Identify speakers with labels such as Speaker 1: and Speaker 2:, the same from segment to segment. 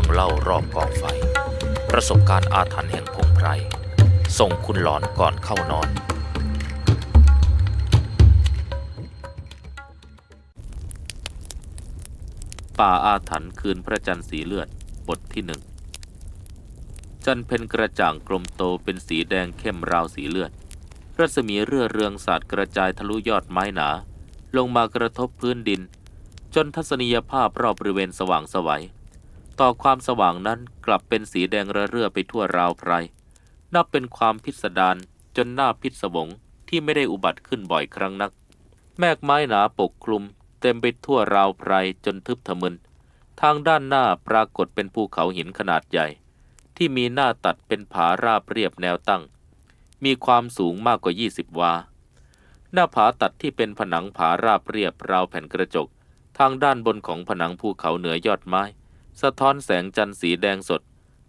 Speaker 1: รื่องเล่ารอบกองไฟ ประสบการณ์อาถรรพ์แห่งพงไพร ส่งคุณหลอนก่อนเข้านอน ป่าอาถรรพ์คืนพระจันทร์สีเลือด บทที่หนึ่ง จันทร์เพ็ญกระจ่างกลมโตเป็นสีแดงเข้มราวสีเลือด รัศมีเรื่อเรืองสาดกระจายทะลุยอดไม้หนา ลงมากระทบพื้นดิน จนทัศนียภาพรอบบริเวณสว่างสวัย ต่อความสว่างนั้นกลับเป็นสีแดงระเรื่อไปทั่วราวไพรนับเป็นความพิสดารจนหน่าพิศวงที่ไม่ได้อุบัติขึ้นบ่อยครั้งนัก แมกไม้หนาปกคลุม เต็มไปทั่วราวไพรจนทึบทะมึน ทางด้านหน้าปรากฏเป็นภูเขาหินขนาดใหญ่ ที่มีหน้าตัดเป็นผาราบเรียบแนวตั้ง มีความสูงมากกว่า 20 วา หน้าผาตัดที่เป็นผนังผาราบเรียบราวแผ่นกระจก ทางด้านบนของผนังภูเขาเหนือยอดไม้ สะท้อนแสงจันทร์สีแดงสด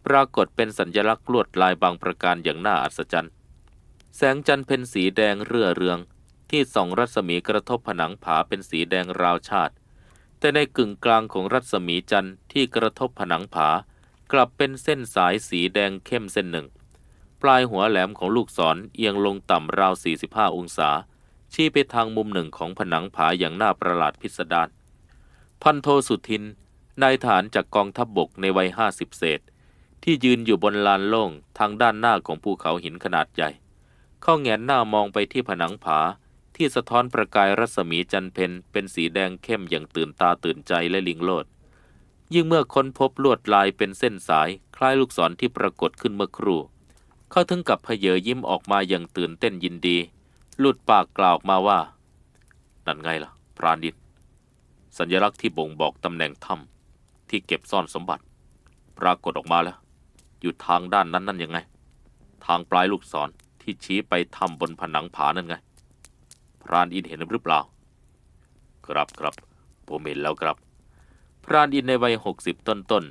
Speaker 1: ปรากฏเป็นสัญลักษณ์ลวดลายบางประการอย่างน่าอัศจรรย์ แสงจันทร์เป็นสีแดงเรื่อเรือง ที่ส่องรัศมีกระทบผนังผาเป็นสีแดงราวชาติ แต่ในกึ่งกลางของรัศมีจันทร์ที่กระทบผนังผา กลับเป็นเส้นสายสีแดงเข้มเส้นหนึ่ง ปลายหัวแหลมของลูกศรเอียงลงต่ำราว 45 องศา ชี้ไปทางมุมหนึ่งของผนังผาอย่างน่าประหลาดพิสดารพันโทสุทิน นายทหารจากกองทัพบบกในวัยห้าสิบเศษ ที่ยืนอยู่บนลานโล่งทางด้านหน้าของภูเขาหินขนาดใหญ่ เข้าแงนหน้ามองไปที่ผนังผาที่สะท้อนประกายรัศมีจันเพนเป็นสีแดงเข้มอย่างตื่นตาตื่นใจและลิงโลด ยิ่งเมื่อค้นพบลวดลายเป็นเส้นสาย คล้ายลูกศรที่ปรากฏขึ้นเมื่อครู่ เขาถึงกับเพเยอยิ้มออกมาอย่างตื่นเต้นยินดี หลุดปากกล่าวออกมาว่า นั่นไงล่ะ พรานดิน สัญลักษณ์ที่บ่งบอกตำแหน่งถ้ำ ที่เก็บซ่อนสมบัติ ปรากฏออกมาแล้ว อยู่ทางด้านนั้นนั่นยังไง ทางปลายลูกศรที่ชี้ไปถ้ำบนผนังผานั่นไง พรานอินเห็นหรือเปล่า ครับครับผมเห็นแล้วครับ พรานอินในวัยหกสิบต้น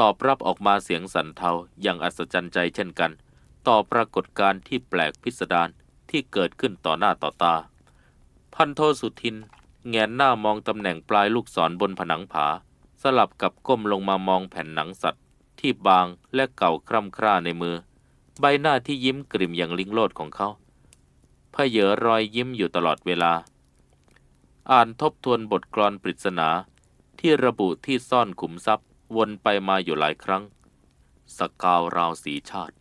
Speaker 1: ตอบรับออกมาเสียงสันเทาอย่างอัศจรรย์ใจเช่นกัน ต่อปรากฏการณ์ที่แปลกพิสดารที่เกิดขึ้นต่อหน้าต่อตา พันโทสุทิน แงนหน้ามองตำแหน่งปลายลูกศรบนผนังผา สลับกับก้มลงมามองแผ่นหนังสัตว์ ที่บางและเก่าคร่ำคร่าในมือ ใบหน้าที่ยิ้มกริ่มอย่างลิงโลดของเขาพเยอรอยยิ้มอยู่ตลอดเวลา อ่านทบทวนบทกลอนปริศนา ที่ระบุที่ซ่อนขุมทรัพย์ วนไปมาอยู่หลายครั้ง สกาวราวสีชาติ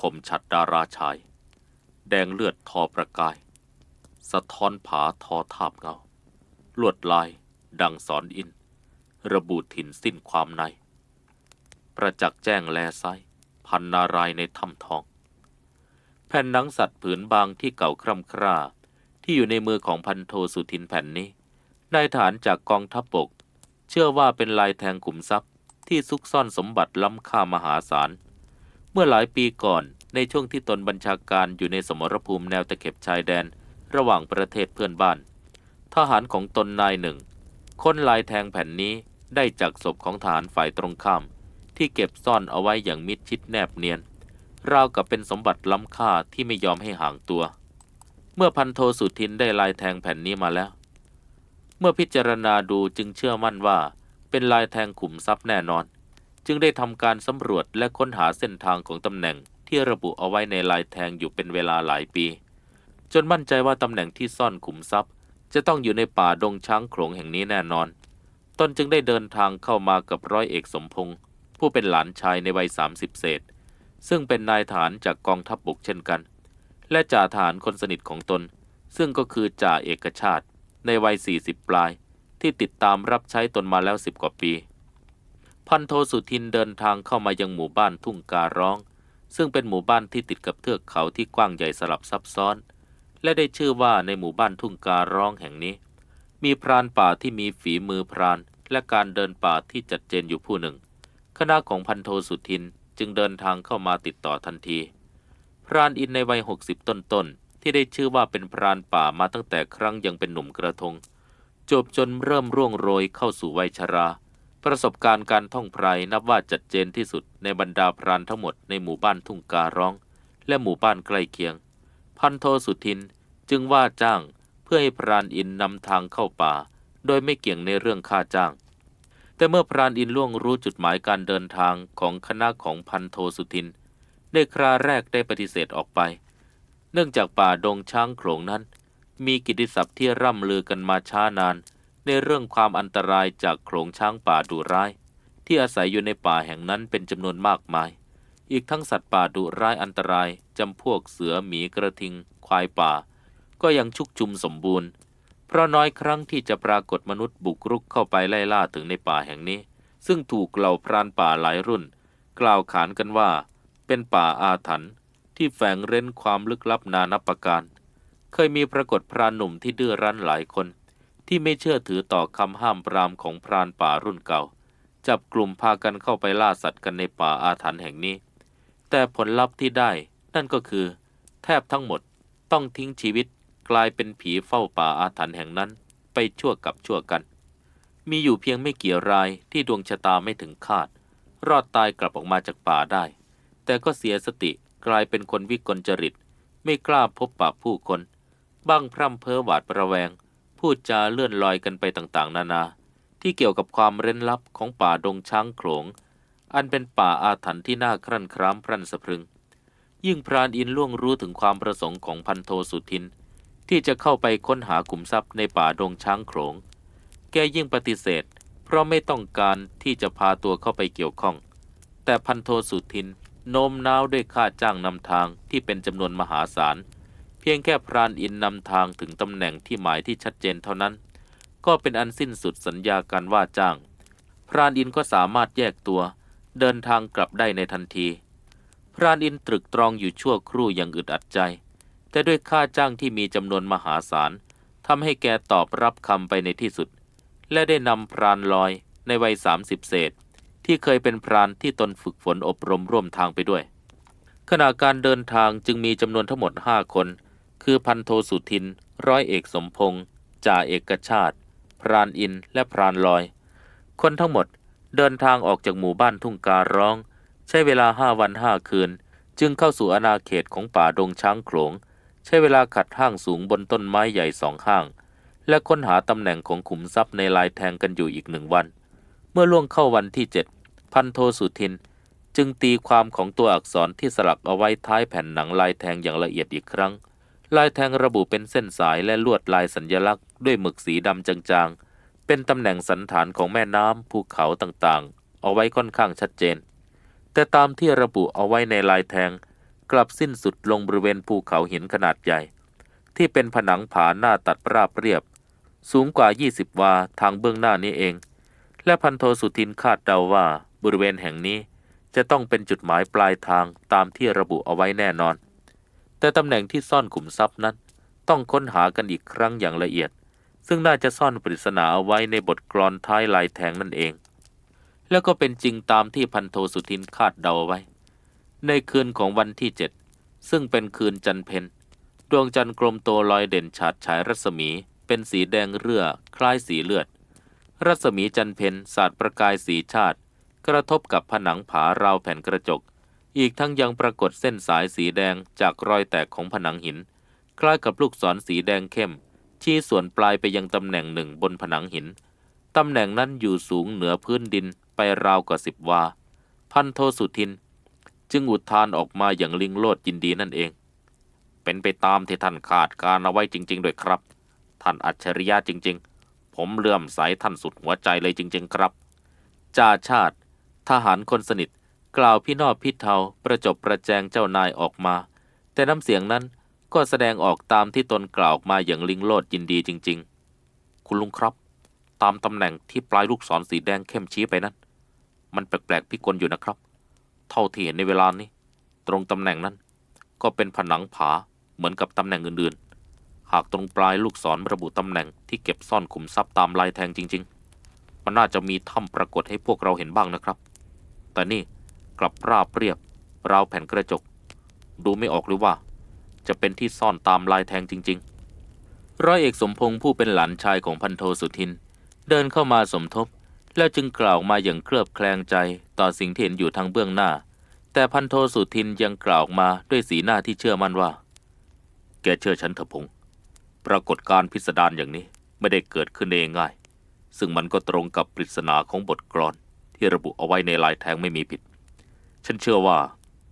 Speaker 1: คมชัดดาราชาย แดงเลือดทอประกาย สะท้อนผาทอทาบเงา ลวดลายดังสอนอิน ระบุถิ่นสิ้นความใน ประจักษ์แจ้งแลไซพันนารายในถ้ำทอง แผ่นหนังสัตว์ผืนบางที่เก่าคร่ำคร่าที่อยู่ในมือของพันโทสุทินแผ่นนี้นายฐานจากกองทัพบก เชื่อว่าเป็นลายแทงขุมทรัพย์ที่ซุกซ่อนสมบัติล้ำค่ามหาศาล เมื่อหลายปีก่อนในช่วงที่ตนบัญชาการอยู่ในสมรภูมิแนวตะเข็บชายแดนระหว่างประเทศเพื่อนบ้าน ทหารของตนนายหนึ่งค้นลายแทงแผ่นนี้ ได้จากศพของทหารฝ่ายตรงข้าม ที่เก็บซ่อนเอาไว้อย่างมิดชิดแนบเนียน ราวกับเป็นสมบัติล้ำค่าที่ไม่ยอมให้ห่างตัว เมื่อพันโทสุทินได้ลายแทงแผ่นนี้มาแล้ว เมื่อพิจารณาดูจึงเชื่อมั่นว่า เป็นลายแทงขุมทรัพย์แน่นอน จึงได้ทำการสำรวจและค้นหาเส้นทางของตำแหน่งที่ระบุเอาไว้ในลายแทงอยู่เป็นเวลาหลายปี จนมั่นใจว่าตำแหน่งที่ซ่อนขุมทรัพย์ จะต้องอยู่ในป่าดงช้างโขลงแห่งนี้แน่นอน ตนจึงได้เดินทางเข้ามากับร้อยเอกสมพงษ์ผู้เป็นหลานชายในวัยสามสิบเศษ ซึ่งเป็นนายทหารจากกองทัพบบกเช่นกัน และจ่าทหารคนสนิทของตน ซึ่งก็คือจ่าเอกชาติ ในวัยสี่สิบปลาย ที่ติดตามรับใช้ตนมาแล้วสิบกว่าปี พันโทสุทินเดินทางเข้ามายังหมู่บ้านทุ่งการร้อง ซึ่งเป็นหมู่บ้านที่ติดกับเทือกเขาที่กว้างใหญ่สลับซับซ้อน และได้ชื่อว่าในหมู่บ้านทุ่งการร้องแห่งนี้ มีพรานป่าที่มีฝีมือพรานและการเดินป่าที่จัดเจนอยู่ผู้หนึ่ง คณะของพันโทสุทินจึงเดินทางเข้ามาติดต่อทันที พรานอินในวัยหกสิบต้นๆที่ได้ชื่อว่าเป็นพรานป่ามาตั้งแต่ครั้งยังเป็นหนุ่มกระทง จบจนเริ่มร่วงโรยเข้าสู่วัยชรา ประสบการณ์การท่องไพรนับว่าจัดเจนที่สุดในบรรดาพรานทั้งหมดในหมู่บ้านทุ่งการ้อง และหมู่บ้านใกล้เคียง พันโทสุทินจึงว่าจ้าง พื่อให้พรานอินนำทางเข้าป่า โดยไม่เกี่ยงในเรื่องค่าจ้าง แต่เมื่อพรานอินล่วงรู้จุดหมายการเดินทางของคณะของพันโทสุทิน ได้คราแรกได้ปฏิเสธออกไป เนื่องจากป่าดงช้างโขลงนั้น มีกิติศัพท์ที่ร่ำลือกันมาช้านาน ในเรื่องความอันตรายจากโขลงช้างป่าดุร้าย ที่อาศัยอยู่ในป่าแห่งนั้นเป็นจำนวนมากมาย อีกทั้งสัตว์ป่าดุร้ายอันตรายจำพวกเสือหมีกระทิง ควายป่า ก็ยังชุกชุมสมบูรณ์ เพราะน้อยครั้งที่จะปรากฏมนุษย์บุกรุกเข้าไปไล่ล่าถึงในป่าแห่งนี้ ซึ่งถูกเหล่าพรานป่าหลายรุ่น กล่าวขานกันว่า เป็นป่าอาถรรพ์ที่แฝงเร้นความลึกลับนานับประการ เคยมีปรากฏพรานหนุ่มที่ดื้อรั้นหลายคน ที่ไม่เชื่อถือต่อคำห้ามปรามของพรานป่ารุ่นเก่า จับกลุ่มพากันเข้าไปล่าสัตว์กันในป่าอาถรรพ์แห่งนี้ แต่ผลลัพธ์ที่ได้นั่นก็คือ แทบทั้งหมดต้องทิ้งชีวิต กลายเป็นผีเฝ้าป่าอาถรรพ์แห่งนั้นไปชั่วกับชั่วกัน มีอยู่เพียงไม่กี่รายที่ดวงชะตาไม่ถึงคาด รอดตายกลับออกมาจากป่าได้ แต่ก็เสียสติกลายเป็นคนวิกลจริต ไม่กล้าพบปะผู้คน บ้างพร่ำเพ้อหวาดระแวง พูดจาเลื่อนลอยกันไปต่างๆ นานา ที่เกี่ยวกับความเร้นลับของป่าดงช้างโขลง อันเป็นป่าอาถรรพ์ที่น่าครั่นครามพรั่นสะพรึง ยิ่งพรานอินล่วงรู้ถึงความประสงค์ของพันโทสุทิน ที่จะเข้าไปค้นหาขุมทรัพย์ในป่าดงช้างโขง แกยิ่งปฏิเสธ เพราะไม่ต้องการที่จะพาตัวเข้าไปเกี่ยวข้อง แต่พันโทสุทินโน้มน้าวด้วยค่าจ้างนำทางที่เป็นจำนวนมหาศาล เพียงแค่พรานอินนำทางถึงตำแหน่งที่หมายที่ชัดเจนเท่านั้น ก็เป็นอันสิ้นสุดสัญญาการว่าจ้าง พรานอินก็สามารถแยกตัว เดินทางกลับได้ในทันที พรานอินตรึกตรองอยู่ชั่วครู่อย่างอึดอัดใจ แต่ด้วยค่าจ้างที่มีจำนวนมหาศาลทำให้แกตอบรับคำไปในที่สุด และได้นำพรานลอยในวัยสามสิบเศษ ที่เคยเป็นพรานที่ตนฝึกฝนอบรมร่วมทางไปด้วย ขณะการเดินทางจึงมีจำนวนทั้งหมดห้าคน คือพันโทสุทิน ร้อยเอกสมพงษ์จ่าเอกชาติ พรานอินและพรานลอย คนทั้งหมดเดินทางออกจากหมู่บ้านทุ่งการ้อง ใช้เวลาห้าวันห้าคืน จึงเข้าสู่อาณาเขตของป่าดงช้างโขลง ใช้เวลาขัดห้างสูงบนต้นไม้ใหญ่สองห้าง และค้นหาตำแหน่งของขุมทรัพย์ในลายแทงกันอยู่อีกหนึ่งวัน เมื่อล่วงเข้าวันที่เจ็ดพันโทสุทิน จึงตีความของตัวอักษรที่สลักเอาไว้ท้ายแผ่นหนังลายแทงอย่างละเอียดอีกครั้ง ลายแทงระบุเป็นเส้นสายและลวดลายสัญญลักษณ์ด้วยหมึกสีดำจางๆ เป็นตำแหน่งสันฐานของแม่น้ำภูเขาต่างๆ เอาไว้ค่อนข้างชัดเจน แต่ตามที่ระบุเอาไว้ในลายแทง กลับสิ้นสุดลงบริเวณภูเขาหินขนาดใหญ่ ที่เป็นผนังผาหน้าตัดราบเรียบ สูงกว่า 20 วาทางเบื้องหน้านี้เอง และพันโทสุทินคาดเดาว่าบริเวณแห่งนี้จะต้องเป็นจุดหมายปลายทางตามที่ระบุเอาไว้แน่นอน แต่ตำแหน่งที่ซ่อนขุมทรัพย์นั้น ต้องค้นหากันอีกครั้งอย่างละเอียด ซึ่งน่าจะซ่อนปริศนาเอาไว้ในบทกลอนท้ายลายแทงนั่นเอง แล้วก็เป็นจริงตามที่พันโทสุทินคาดเดาไว้ ในคืนของวันที่เจ็ดซึ่งเป็นคืนจันเพนดวงจันทร์กลมโตลอยเด่นฉาดฉายรัศมีเป็นสีแดงเรือคล้ายสีเลือด รัศมีจันเพนสาดประกายสีชาติ กระทบกับผนังผาราวแผ่นกระจก อีกทั้งยังปรากฏเส้นสายสีแดงจากรอยแตกของผนังหิน คล้ายกับลูกศรสีแดงเข้ม ชี้ส่วนปลายไปยังตำแหน่งหนึ่งบนผนังหินตำแหน่งนั้นอยู่สูงเหนือพื้นดินไปราวกว่าสิบวา พันโทสุทิน จึงอุทานออกมาอย่างลิงโลดยินดีนั่นเอง เป็นไปตามที่ท่านคาดการเอาไว้จริง ๆ ด้วยครับ ท่านอัจฉริยะจริง ๆ ผมเลื่อมใสท่านสุดหัวใจเลยจริง ๆ ครับ จ่าชาติ ทหารคนสนิท กล่าวพี่นอบพี่เทาประจบประแจงเจ้านายออกมา แต่น้ำเสียงนั้นก็แสดงออกตามที่ตนกล่าวออกมาอย่างลิงโลดยินดีจริง ๆ คุณลุงครับ ตามตำแหน่งที่ปลายลูกศรสีแดงเข้มชี้ไปนั้น มันแปลกๆพิกลอยู่นะครับ เท่าที่เห็นในเวลานี้ ตรงตำแหน่งนั้น ก็เป็นผนังผาเหมือนกับตำแหน่งอื่นๆ หากตรงปลายลูกศรระบุตำแหน่งที่เก็บซ่อนขุมทรัพย์ตามลายแทงจริง ๆ มันน่าจะมีถ้ำปรากฏให้พวกเราเห็นบ้างนะครับ แต่นี่กลับราบเรียบราวแผ่นกระจก ดูไม่ออกหรือว่า จะเป็นที่ซ่อนตามลายแทงจริง ๆ ร้อยเอกสมพงษ์ผู้เป็นหลานชายของพันโทสุทิน เดินเข้ามาสมทบ แล้วจึงกล่าวมาอย่างเคลือบแคลงใจต่อสิ่งที่เห็นอยู่ทางเบื้องหน้า แต่พันโทสุทินยังกล่าวมาด้วยสีหน้าที่เชื่อมั่นว่า แกเชื่อฉันเถอะพงษ์ปรากฏการพิสดารอย่างนี้ไม่ได้เกิดขึ้นเองง่าย ซึ่งมันก็ตรงกับปริศนาของบทกลอน ที่ระบุเอาไว้ในลายแทงไม่มีผิด ฉันเชื่อว่า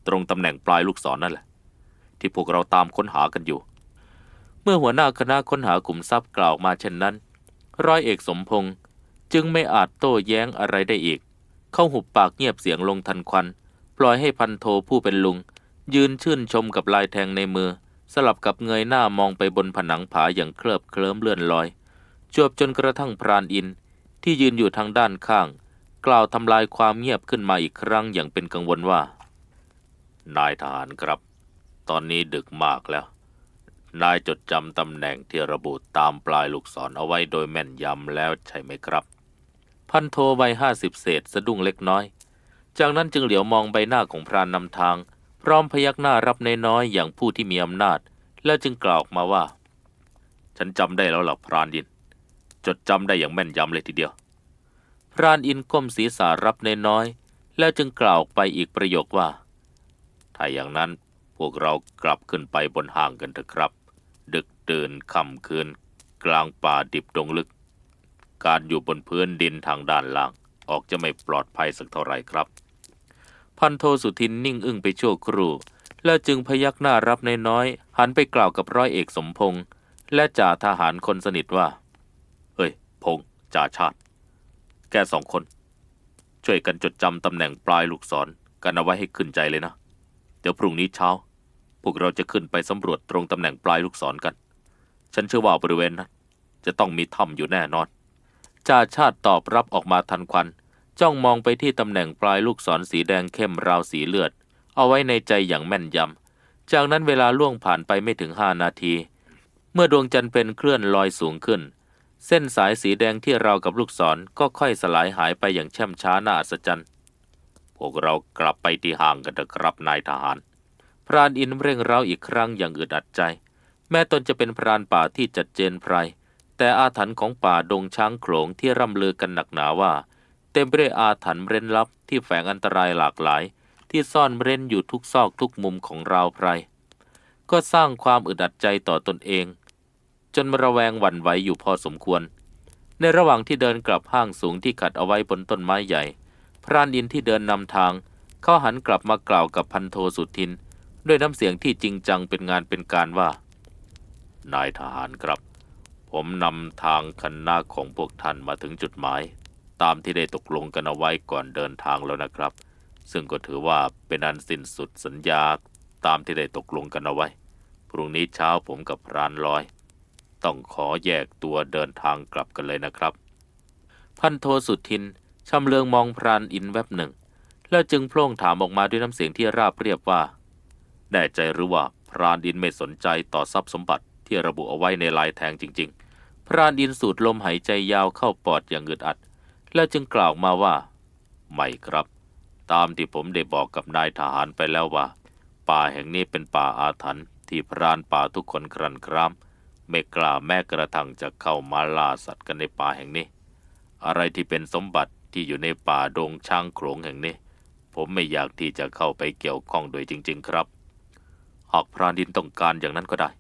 Speaker 1: ตรงตำแหน่งปลายลูกศรนั่นแหละ ที่พวกเราตามค้นหากันอยู่ เมื่อหัวหน้าคณะค้นหากลุ่มทรัพย์กล่าวมาเช่นนั้น ร้อยเอกสมพงษ์ จึงไม่อาจโต้แย้งอะไรได้อีก เข้าหุบปากเงียบเสียงลงทันควัน ปล่อยให้พันโทผู้เป็นลุง ยืนชื่นชมกับลายแทงในมือ สลับกับเงยหน้ามองไปบนผนังผาอย่างเคลิบเคลิ้มเลื่อนลอย จวบจนกระทั่งพรานอิน ที่ยืนอยู่ทางด้านข้าง กล่าวทำลายความเงียบขึ้นมาอีกครั้งอย่างเป็นกังวลว่า นายทหารครับ ตอนนี้ดึกมากแล้วนายจดจำตำแหน่งที่ระบุตามปลายลูกศรเอาไว้โดยแม่นยำแล้วใช่ไหมครับ พันโทวัยห้าสิบเศษสะดุ้งเล็กน้อย จากนั้นจึงเหลียวมองใบหน้าของพรานนำทาง พร้อมพยักหน้ารับนน้อยๆอย่างผู้ที่มีอำนาจ แล้วจึงกล่าวออกมาว่า ฉันจำได้แล้วล่ะพรานอิน จดจำได้อย่างแม่นยำเลยทีเดียว พรานอินก้มศีรษะรับนน้อยๆแล้วจึงกล่าวออกไปอีกประโยคว่า ถ้าอย่างนั้นพวกเรากลับขึ้นไปบนห้างกันเถอะครับ ดึกดื่นค่ำคืน กลางป่าดิบดงลึก การอยู่บนพื้นดินทางด้านล่าง ออกจะไม่ปลอดภัยสักเท่าไหร่ครับ พันโทสุทินนิ่งอึ้งไปชั่วครู่ แล้วจึงพยักหน้ารับนน้อยๆหันไปกล่าวกับร้อยเอกสมพงษ์และจ่าทหารคนสนิทว่า เฮ้ย พงษ์จ่าชาติ แกสองคน ช่วยกันจดจำตำแหน่งปลายลูกศรกันเอาไว้ให้ขึ้นใจเลยนะ เดี๋ยวพรุ่งนี้เช้า พวกเราจะขึ้นไปสำรวจตรงตำแหน่งปลายลูกศรกัน ฉันเชื่อว่าบริเวณนั้นจะต้องมีถ้ำอยู่แน่นอน จ่าชาติตอบรับออกมาทันควัน จ้องมองไปที่ตำแหน่งปลายลูกศรสีแดงเข้มราวสีเลือด เอาไว้ในใจอย่างแม่นยำ จากนั้นเวลาล่วงผ่านไปไม่ถึงห้านาที เมื่อดวงจันทร์เป็นเคลื่อนลอยสูงขึ้น เส้นสายสีแดงที่ราวกับลูกศรก็ค่อยสลายหายไปอย่างแช่มช้าน่าอัศจรรย์ พวกเรากลับไปที่ห้างกันเถอะครับนายทหาร พรานอินเร่งเร้าอีกครั้งอย่างอึดอัดใจ แม้ตนจะเป็นพรานป่าที่จัดเจนไพร แต่อาถรรพ์ของป่าดงช้างโขลงที่ร่ำลือกันหนักหนาว่า เต็มไปด้วยอาถรรพ์เร้นลับที่แฝงอันตรายหลากหลาย ที่ซ่อนเร้นอยู่ทุกซอกทุกมุมของราวไพรก็สร้างความอึดอัดใจต่อตนเอง จนระแวงหวั่นไหวอยู่พอสมควร ในระหว่างที่เดินกลับห้างสูงที่ขัดเอาไว้บนต้นไม้ใหญ่ พรานอินที่เดินนำทางเขาหันกลับมากล่าวกับพันโทสุทิน ด้วยน้ำเสียงที่จริงจังเป็นงานเป็นการว่า นายทหารครับ ผมนำทางคณะของพวกท่านมาถึงจุดหมาย ตามที่ได้ตกลงกันเอาไว้ก่อนเดินทางแล้วนะครับ ซึ่งก็ถือว่าเป็นอันสิ้นสุดสัญญาตามที่ได้ตกลงกันเอาไว้ พรุ่งนี้เช้าผมกับพรานลอย ต้องขอแยกตัวเดินทางกลับกันเลยนะครับ พันโทสุทินชำเลืองมองพรานอินแวบหนึ่ง แล้วจึงโพล่งถามออกมาด้วยน้ำเสียงที่ราบเรียบว่า แน่ใจหรือว่าพรานดินไม่สนใจต่อทรัพย์สมบัติ ที่ระบุเอาไว้ในลายแทงจริง ๆ พรานดินสูดลมหายใจยาวเข้าปอดอย่างอึดอัด แล้วจึงกล่าวมาว่า ไม่ครับ ตามที่ผมได้บอกกับนายทหารไปแล้วว่า ป่าแห่งนี้เป็นป่าอาถรรพ์ที่พรานป่าทุกคนครันครามไม่กล้าแม้กระทั่งจะเข้ามาล่าสัตว์กันในป่าแห่งนี้ อะไรที่เป็นสมบัติที่อยู่ในป่าดงช้างโขลงแห่งนี้ ผมไม่อยากที่จะเข้าไปเกี่ยวข้องโดยจริง ๆ ครับ หากพรานดินต้องการอย่างนั้นก็ได้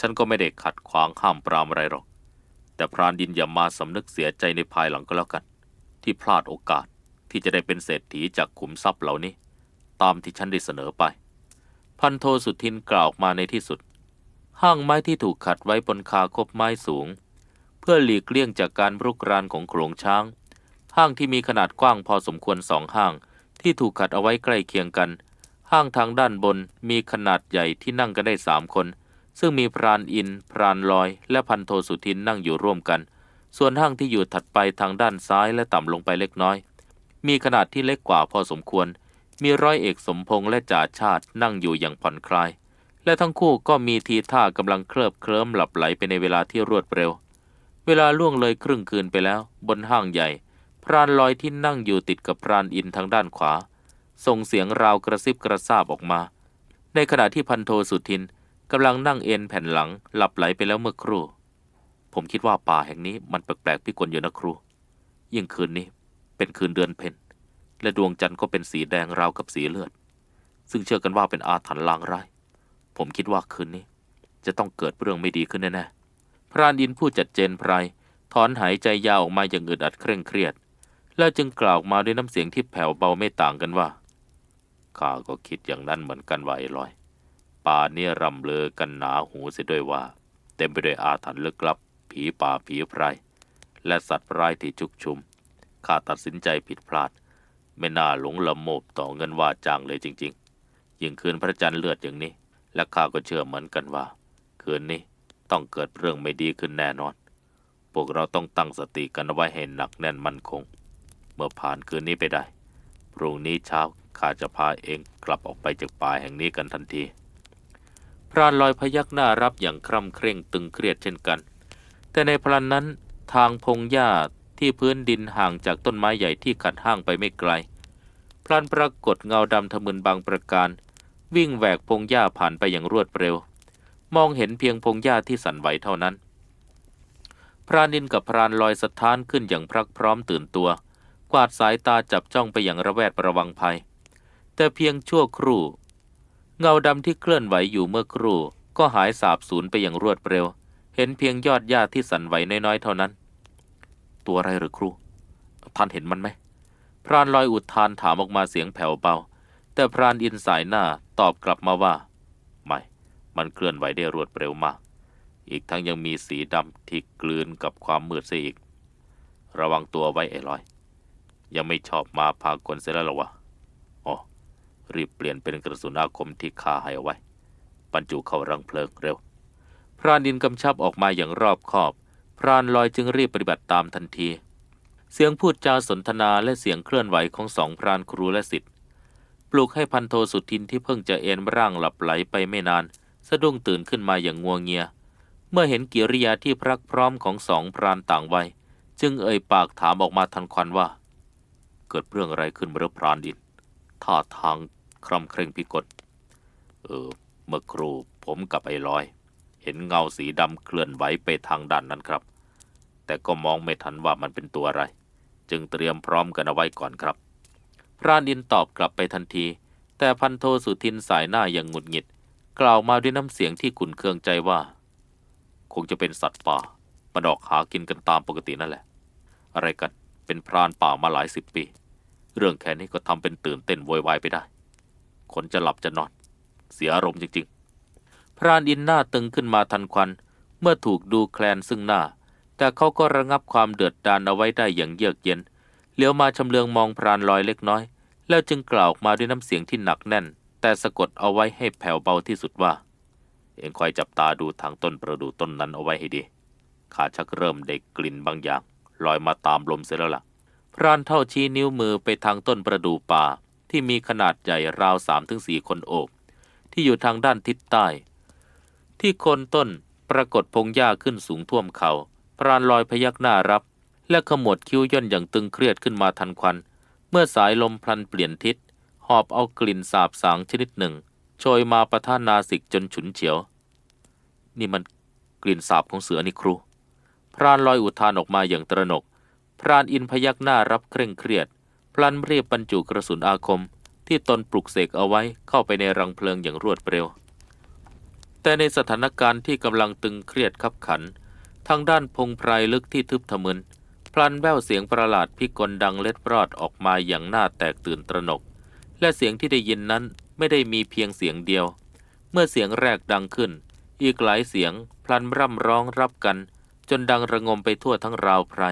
Speaker 1: ฉันก็ไม่ได้ขัดขวางห้ามปรามอะไรหรอก แต่พรานดินอย่ามาสำนึกเสียใจในภายหลังก็แล้วกัน ที่พลาดโอกาสที่จะได้เป็นเศรษฐีจากขุมทรัพย์เหล่านี้ ตามที่ฉันได้เสนอไป พันโทสุทินกล่าวออกมาในที่สุด ห้างไม้ที่ถูกขัดไว้บนคาคบไม้สูง เพื่อหลีกเลี่ยงจากการรุกรานของโขลงช้าง ห้างที่มีขนาดกว้างพอสมควรสองห้าง ที่ถูกขัดเอาไว้ใกล้เคียงกัน ห้างทางด้านบนมีขนาดใหญ่ที่นั่งกันได้สามคน ซึ่งมีพรานอิน พรานลอย และพันโทสุทินนั่งอยู่ร่วมกัน ส่วนห้างที่อยู่ถัดไปทางด้านซ้ายและต่ำลงไปเล็กน้อย มีขนาดที่เล็กกว่าพอสมควร มีร้อยเอกสมพงษ์และจ่าชาตินั่งอยู่อย่างผ่อนคลาย และทั้งคู่ก็มีทีท่ากำลังเคลิบเคลิ้มหลับไหลไปในเวลาที่รวดเร็ว เวลาล่วงเลยครึ่งคืนไปแล้ว บนห้างใหญ่ พรานลอยที่นั่งอยู่ติดกับพรานอินทางด้านขวา ส่งเสียงราวกระซิบกระซาบออกมา ในขณะที่พันโทสุทิน กำลังนั่งเอนแผ่นหลังหลับไหลไปแล้วเมื่อครู่ ผมคิดว่าป่าแห่งนี้มันแปลกๆพิกลอยู่นะครู ยิ่งคืนนี้เป็นคืนเดือนเพ็ญและดวงจันทร์ก็เป็นสีแดงราวกับสีเลือด ซึ่งเชื่อกันว่าเป็นอาถรรพ์ลางร้าย ผมคิดว่าคืนนี้ จะต้องเกิดเรื่องไม่ดีขึ้นแน่ๆ พรานอินผู้จัดเจนไพรถอนหายใจยาวออกมาอย่างอึดอัดเคร่งเครียด แล้วจึงกล่าวมาด้วยน้ำเสียงที่แผ่วเบาไม่ต่างกันว่าข้าก็คิดอย่างนั้นเหมือนกันว่าไอ้ลอย ป่าเนี่ยรำเลอกันหนาหูเสียด้วยว่า เต็มไปด้วยอาถรรพ์ลึกลับ ผีป่าผีไพรและสัตว์ร้ายที่ชุกชุมข้าตัดสินใจผิดพลาด ไม่น่าหลงละโมบต่อเงินว่าจ้างเลยจริง ๆ ยิ่งคืนพระจันทร์เลือดอย่างนี้ และข้าก็เชื่อเหมือนกันว่า คืนนี้ต้องเกิดเรื่องไม่ดีขึ้นแน่นอน พวกเราต้องตั้งสติกันไว้ให้หนักแน่นมั่นคง เมื่อผ่านคืนนี้ไปได้ พรุ่งนี้เช้าข้าจะพาเองกลับออกไปจากป่าแห่งนี้กันทันที พรานลอยพยักหน้ารับอย่างคร่ำเคร่งตึงเครียดเช่นกัน แต่ในพลันนั้นทางพงหญ้าที่พื้นดินห่างจากต้นไม้ใหญ่ที่ขัดห้างไปไม่ไกล พลันปรากฏเงาดำทะมึนบางประการ วิ่งแหวกพงหญ้าผ่านไปอย่างรวดเร็ว มองเห็นเพียงพงหญ้าที่สั่นไหวเท่านั้น พรานนินกับพรานลอยสะท้านขึ้นอย่างพรักพร้อมตื่นตัว กวาดสายตาจับจ้องไปอย่างระแวดระวังภัย แต่เพียงชั่วครู่ เงาดำที่เคลื่อนไหวอยู่เมื่อครู่ ก็หายสาบสูญไปอย่างรวดเร็ว เห็นเพียงยอดหญ้าที่สั่นไหวน้อยๆเท่านั้น ตัวอะไรหรือครู ท่านเห็นมันไหม พรานลอยอุดทานถามออกมาเสียงแผ่วเบา แต่พรานอินสายหน้าตอบกลับมาว่า ไม่ มันเคลื่อนไหวได้รวดเร็วมาก อีกทั้งยังมีสีดำที่กลืนกับความมืดเสียอีก ระวังตัวไว้ไอ้ลอย ยังไม่ชอบมาพากลเสียแล้วหรอวะอ๋อ รีบเปลี่ยนเป็นกระสุนอาคมที่ข้าห้เอาไว้บรรจุเข้ารังเพลิงเร็ว พรานดินกำชับออกมาอย่างรอบคอบ พรานลอยจึงรีบปฏิบัติตามทันที เสียงพูดจาสนทนาและเสียงเคลื่อนไหวของสองพรานครูและสิทธิ์ปลุกให้พันโทสุทินที่เพิ่งจะเอนร่างหลับไหลไปไม่นาน สะดุ้งตื่นขึ้นมาอย่างงัวงเงีย เมื่อเห็นกิริยาที่พรักพร้อมของสองพรานต่างวัยจึงเอ่ยปากถามออกมาทันควันว่า เกิดเรื่องอะไรขึ้นเมื่อพรานดินท่าทาง คร่ำเคร่งพิกลเออ เมื่อครูผมกับไอ้ลอย เห็นเงาสีดำเคลื่อนไหวไปทางด้านนั้นครับ แต่ก็มองไม่ทันว่ามันเป็นตัวอะไร จึงเตรียมพร้อมกันเอาไว้ก่อนครับ พรานดินตอบกลับไปทันที แต่พันโทสุทินสายหน้าอย่างหงุดหงิด กล่าวมาด้วยน้ำเสียงที่ขุนเคืองใจว่า คงจะเป็นสัตว์ป่ามันออกหากินกันตามปกตินั่นแหละ อะไรกันเป็นพรานป่ามาหลายสิบปี เรื่องแค่นี้ก็ทำเป็นตื่นเต้นโวยวายไปได้ คนจะหลับจะนอน เสียอารมณ์จริงๆ พรานอินหน้าตึงขึ้นมาทันควัน เมื่อถูกดูแคลนซึ่งหน้า แต่เขาก็ระงับความเดือดดาลเอาไว้ได้อย่างเยือกเย็นเลี้ยวมาชำเลืองมองพรานลอยเล็กน้อย แล้วจึงกล่าวออกมาด้วยน้ำเสียงที่หนักแน่น แต่สะกดเอาไว้ให้แผ่วเบาที่สุดว่า เอ็งคอยจับตาดูทางต้นประดู่ต้นนั้นเอาไว้ให้ดีข้าชักเริ่มได้กลิ่นบางอย่างลอยมาตามลมเสียแล้วล่ะพรานเท่าชี้นิ้วมือไปทางต้นประดู่ป่า ที่มีขนาดใหญ่ราวสามถึงสี่คนโอบ ที่อยู่ทางด้านทิศใต้ ที่โคนต้นปรากฏพงหญ้าขึ้นสูงท่วมเขา พรานลอยพยักหน้ารับ และขมวดคิ้วย่นอย่างตึงเครียดขึ้นมาทันควัน เมื่อสายลมพลันเปลี่ยนทิศ หอบเอากลิ่นสาบสางชนิดหนึ่งโชยมาประท่านนาสิกจนฉุนเฉียว นี่มันกลิ่นสาบของเสือนี่ครู พรานลอยอุทานออกมาอย่างตระหนก พรานอินพยักหน้ารับเคร่งเครียด พลันเรียบบรรจุกระสุนอาคมที่ตนปลุกเสกเอาไว้เข้าไปในรังเพลิงอย่างรวดเร็ว แต่ในสถานการณ์ที่กำลังตึงเครียดขับขัน ทางด้านพงไพรลึกที่ทึบทะมึน พลันแววเสียงประหลาดพิกลดังเล็ดรอดออกมาอย่างน่าแตกตื่นตระหนก และเสียงที่ได้ยินนั้นไม่ได้มีเพียงเสียงเดียว เมื่อเสียงแรกดังขึ้น อีกหลายเสียงพลันร่ำร้องรับกัน จนดังระงมไปทั่วทั้งราวไพร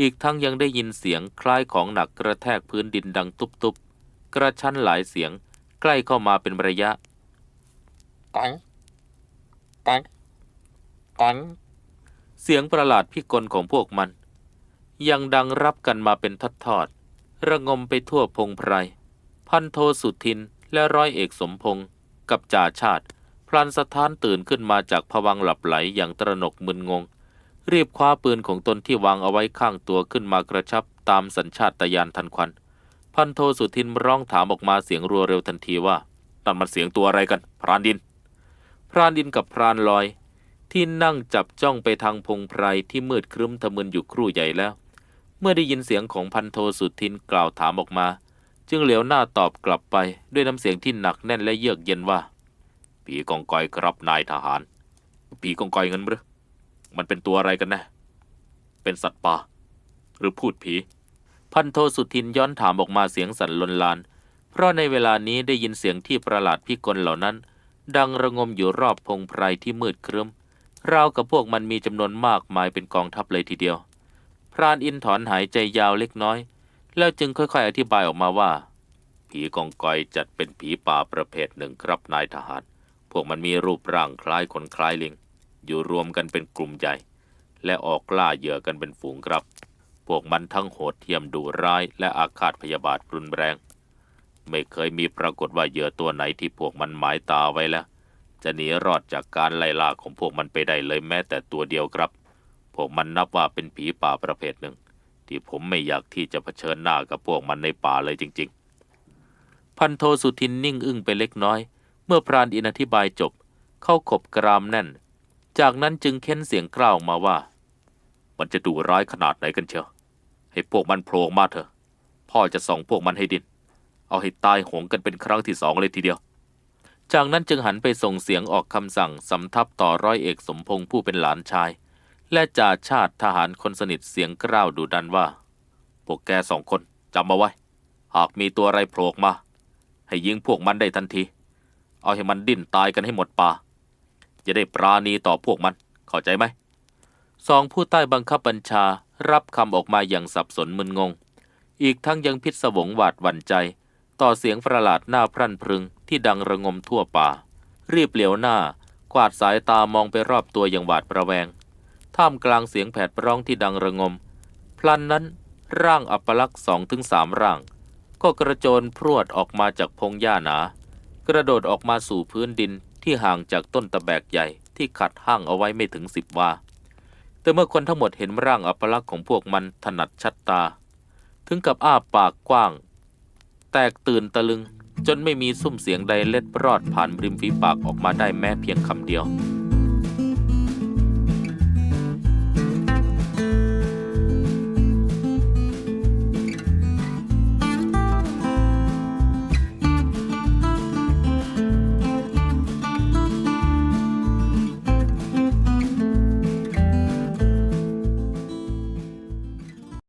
Speaker 1: อีกทั้งยังได้ยินเสียงคล้ายของหนักกระแทกพื้นดินดังตุบๆ กระชั้นหลายเสียงใกล้เข้ามาเป็นระยะ
Speaker 2: กัง กัง กัง
Speaker 1: เสียงประหลาดพิกลของพวกมัน ยังดังรับกันมาเป็นทอดๆระงมไปทั่วพงไพร พันโทสุทินและร้อยเอกสมพงศ์กับจ่าชาติ พลันสะท้านตื่นขึ้นมาจากผวังค์หลับไหลอย่างตระหนกมึนงง รีบคว้าปืนของตนที่วางเอาไว้ข้างตัวขึ้นมากระชับตามสัญชาตญาณทันควัน พันโทสุทินร้องถามออกมาเสียงรัวเร็วทันทีว่านั่นมันเสียงตัวอะไรกัน พรานดิน พรานดินกับพรานลอย ที่นั่งจับจ้องไปทางพงไพรที่มืดครึ้มทะมึนอยู่ครู่ใหญ่แล้ว เมื่อได้ยินเสียงของพันโทสุทินกล่าวถามออกมา จึงเหลียวหน้าตอบกลับไปด้วยน้ำเสียงที่หนักแน่นและเยือกเย็นว่าผีกองกอยครับนายทหารผีกองกอยเงินหรือ มันเป็นตัวอะไรกันแนะเป็นสัตว์ป่า หรือพูดผี พันโทสุทินย้อนถามออกมาเสียงสั่นลนลาน เพราะในเวลานี้ได้ยินเสียงที่ประหลาดพิกลเหล่านั้น ดังระงมอยู่รอบพงไพรที่มืดครึ้มราวกับพวกมันมีจำนวนมากมายเป็นกองทัพเลยทีเดียว พรานอินถอนหายใจยาวเล็กน้อย แล้วจึงค่อยๆ อธิบายออกมาว่า ผีกองกอยจัดเป็นผีป่าประเภทหนึ่งครับนายทหาร พวกมันมีรูปร่างคล้ายคนคล้ายลิง อยู่รวมกันเป็นกลุ่มใหญ่ และออกล่าเหยื่อกันเป็นฝูงครับ พวกมันทั้งโหดเหี้ยมดุร้ายและอาฆาตพยาบาทรุนแรง ไม่เคยมีปรากฏว่าเหยื่อตัวไหนที่พวกมันหมายตาไว้แล้ว จะหนีรอดจากการไล่ล่าของพวกมันไปได้เลยแม้แต่ตัวเดียวครับ พวกมันนับว่าเป็นผีป่าประเภทหนึ่ง ที่ผมไม่อยากที่จะเผชิญหน้ากับพวกมันในป่าเลยจริง ๆ พันโทสุทินนิ่งอึ้งไปเล็กน้อย เมื่อพรานอินอธิบายจบ เข้าขบกรามแน่น จากนั้นจึงเค้นเสียงกล้าวออกมาว่า มันจะดุร้ายขนาดไหนกันเชียว ให้พวกมันโผล่มาเถอะ พ่อจะส่องพวกมันให้ดิน เอาให้ตายหงกันเป็นครั้งที่สองเลยทีเดียว จากนั้นจึงหันไปส่งเสียงออกคำสั่งสำทับต่อร้อยเอกสมพงษ์ผู้เป็นหลานชาย และจ่าชาติทหารคนสนิทเสียงกล้าวดุดันว่า พวกแกสองคนจำมาไว้ หากมีตัวอะไรโผล่มา ให้ยิงพวกมันได้ทันที เอาให้มันดิ้นตายกันให้หมดป่า จะได้ปราณีต่อพวกมัน เข้าใจไหมสองผู้ใต้บังคับบัญชารับคำออกมาอย่างสับสนมึนงง อีกทั้งยังพิศวงหวาดหวั่นใจ ต่อเสียงประหลาดหน้าพรั่นพรึงที่ดังระงมทั่วป่า รีบเหลียวหน้ากวาดสายตามองไปรอบตัวอย่างหวาดประแวง ท่ามกลางเสียงแผดร้องที่ดังระงม พลันนั้นร่างอัปลักษณ์สองถึงสามร่าง ก็กระโจนพรวดออกมาจากพงหญ้าหนา กระโดดออกมาสู่พื้นดิน ที่ห่างจากต้นตะแบกใหญ่ที่ขัดห้างเอาไว้ไม่ถึงสิบวา แต่เมื่อคนทั้งหมดเห็นร่างอัปลักษณ์ของพวกมันถนัดชัดตา ถึงกับอ้าปากกว้าง แตกตื่นตะลึงจนไม่มีซุ้มเสียงใดเล็ดรอดผ่านริมฝีปากออกมาได้แม้เพียงคำเดียว